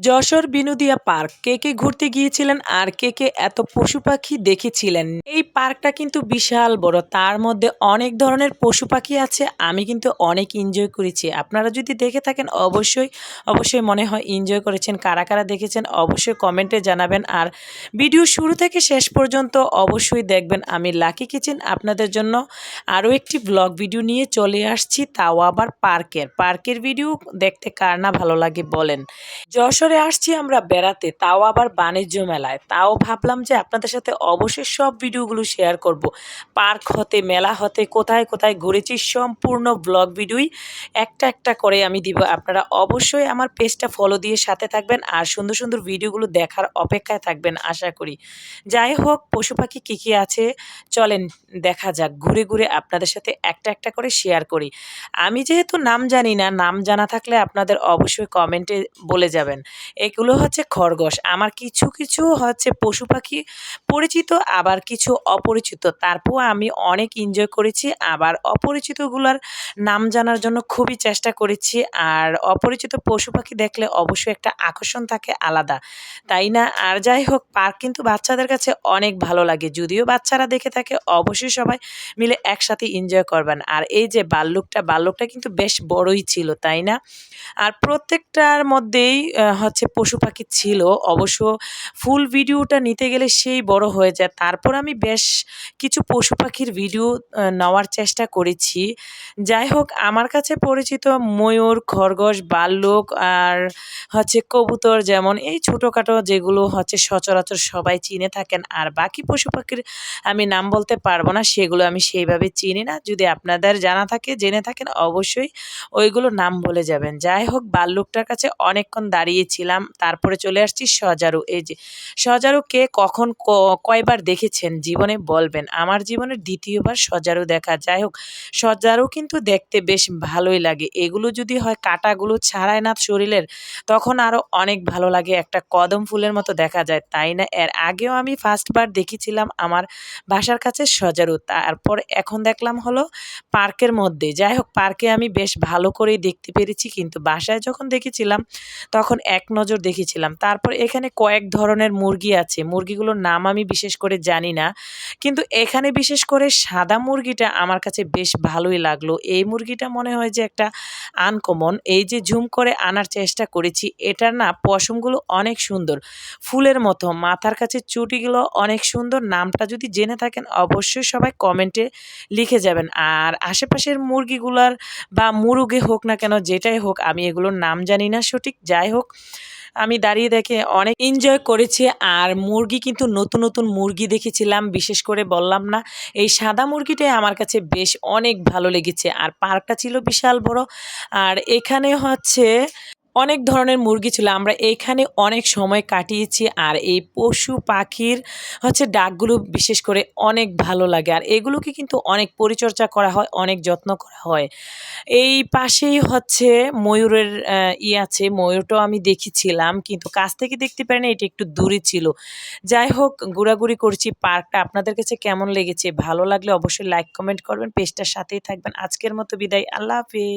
Jessore বিনোদিয়া park. কে কে ঘুরতে গিয়েছিলেন আর কে কে এত পশু পাখি দেখেছিলেন? এই পার্কটা কিন্তু বিশাল বড়। তার মধ্যে অনেক ধরনের পশু পাখি আছে। আমি কিন্তু অনেক এনজয় করেছি। আপনারা যদি দেখে থাকেন, অবশ্যই অবশ্যই মনে হয় এনজয় করেছেন। কারা কারা দেখেছেন, অবশ্যই কমেন্টে জানাবেন। আর ভিডিও শুরু থেকে শেষ পর্যন্ত অবশ্যই দেখবেন। আমি লাকি কিচেন আপনাদের জন্য আরও একটি ব্লগ ভিডিও নিয়ে চলে আসছি। তাও আবার পার্কের। পার্কের ভিডিও দেখতে কার না ভালো লাগে বলেন। যশোরে আসছি আমরা বেড়াতে, তাও আবার বাণিজ্য মেলায়। তাও ভাবলাম যে আপনাদের সাথে অবশ্যই সব ভিডিওগুলো শেয়ার করব। পার্ক হতে, মেলা হতে, কোথায় কোথায় ঘুরেছি, সম্পূর্ণ ব্লগ ভিডিওই একটা একটা করে আমি দিব। আপনারা অবশ্যই আমার পেজটা ফলো দিয়ে সাথে থাকবেন আর সুন্দর সুন্দর ভিডিওগুলো দেখার অপেক্ষায় থাকবেন, আশা করি। যাই হোক, পশু পাখি কী কী আছে, চলেন দেখা যাক। ঘুরে ঘুরে আপনাদের সাথে একটা একটা করে শেয়ার করি। আমি যেহেতু নাম জানি না, নাম জানা থাকলে আপনাদের অবশ্যই কমেন্টে বলে যাবেন। এগুলো হচ্ছে খরগোশ। আমার কিছু কিছু হচ্ছে পশু পাখি পরিচিত, আবার কিছু অপরিচিত। তারপর আমি অনেক এনজয় করেছি, আবার অপরিচিতগুলোর নাম জানার জন্য খুবই চেষ্টা করেছি। আর অপরিচিত পশু পাখি দেখলে অবশ্যই একটা আকর্ষণ থাকে, আলাদা। তাই না? আর যাই হোক, পার্ক কিন্তু বাচ্চাদের কাছে অনেক ভালো লাগে। যদিও বাচ্চারা দেখে থাকে, অবশ্যই সবাই মিলে একসাথে এনজয় করবেন। আর এই যে বাল্লুকটা বাল্লুকটা কিন্তু বেশ বড়ই ছিল, তাই না? আর প্রত্যেকটার মধ্যেই হচ্ছে পশু পাখি ছিল, অবশ্য ফুল ভিডিওটা নিতে গেলে সেই বড় হয়ে যায়। তারপর আমি বেশ কিছু পশু পাখির ভিডিও নেওয়ার চেষ্টা করেছি। যাই হোক, আমার কাছে পরিচিত ময়ূর, খরগোশ, বাল্লুক আর হচ্ছে কবুতর যেমন, এই ছোটোখাটো যেগুলো হচ্ছে সচরাচর সবাই চিনে থাকেন। আর বাকি পশু পাখির আমি নাম বলতে পারব না, সেগুলো আমি সেইভাবে চিনি না। যদি আপনাদের জানা থাকে, জেনে থাকেন, অবশ্যই ওইগুলো নাম বলে যাবেন। যাই হোক, বাল্লুকটার কাছে অনেকক্ষণ দাঁড়িয়েছিলাম তারপরে চলে আসছি সজারু এই যে সজারু কে কখন কয়বার দেখেছেন? জীবনে বলবেন। আমার জীবনের দ্বিতীয়বার সজারু দেখা। যাই হোক সজারু কিন্তু দেখতে বেশ ভালোই লাগে। এগুলো যদি হয় কাটাগুলো ছাড়ায় না শরীরের, তখন আরও অনেক ভালো লাগে। একটা কদম ফুলের মতো দেখা যায়, তাই না? এর আগেও আমি ফার্স্টবার দেখেছিলাম আমার বাসার কাছে সজারু তারপর এখন দেখলাম হলো পার্কের মধ্যে। যাই হোক, পার্কে আমি বেশ ভালো করেই দেখতে পেরেছি। কিন্তু বাসায় যখন দেখেছিলাম, তখন এক নজর দেখেছিলাম তারপর এখানে কয়েক ধরনের মুরগি আছে। মুরগিগুলোর নাম আমি বিশেষ করে জানি না। কিন্তু এখানে বিশেষ করে সাদা মুরগিটা আমার কাছে বেশ ভালোই লাগল। এই মুরগিটা মনে হয় যে একটা আনকমন এই যে ঝুম করে আনার চেষ্টা করেছি, এটার না পশমগুলো অনেক সুন্দর। ফুলের মতো। মাথার কাছে চুটিগুলো অনেক সুন্দর। নামটা যদি জেনে থাকেন, অবশ্যই সবাই কমেন্টে লিখে যাবেন। আর আশেপাশের মুরগিগুলার বা মুরুগে হোক না কেন, যেটাই হোক, আমি এগুলোর নাম জানি না সঠিক। যাই হোক আমি দাঁড়িয়ে দেখে অনেক এনজয় করেছি আর মুরগি কিন্তু নতুন নতুন মুরগি দেখেছিলাম, বিশেষ করে বললাম না। এই সাদা মুরগিটাই আমার কাছে বেশ অনেক ভালো লেগেছে। আর পার্কটা ছিল বিশাল বড়। আর এখানে হচ্ছে অনেক ধরনের মুরগি ছিল। আমরা এইখানে অনেক সময় কাটিয়েছি আর এই পশু পাখির হচ্ছে ডাকগুলো বিশেষ করে অনেক ভালো লাগে। আর এগুলোকে কিন্তু অনেক পরিচর্যা করা হয়, অনেক যত্ন করা হয়। এই পাশেই হচ্ছে ময়ূরের ই আছে, ময়ূরটাও আমি দেখেছিলাম, কিন্তু কাছ থেকে দেখতে পারি না এটা একটু দূরে ছিল। যাই হোক, ঘোরাঘুরি করছি পার্কটা। আপনাদের কাছে কেমন লেগেছে? ভালো লাগলে অবশ্যই লাইক কমেন্ট করবেন, পেজটার সাথেই থাকবেন। আজকের মতো বিদায়। আল্লাহ হাফিজ।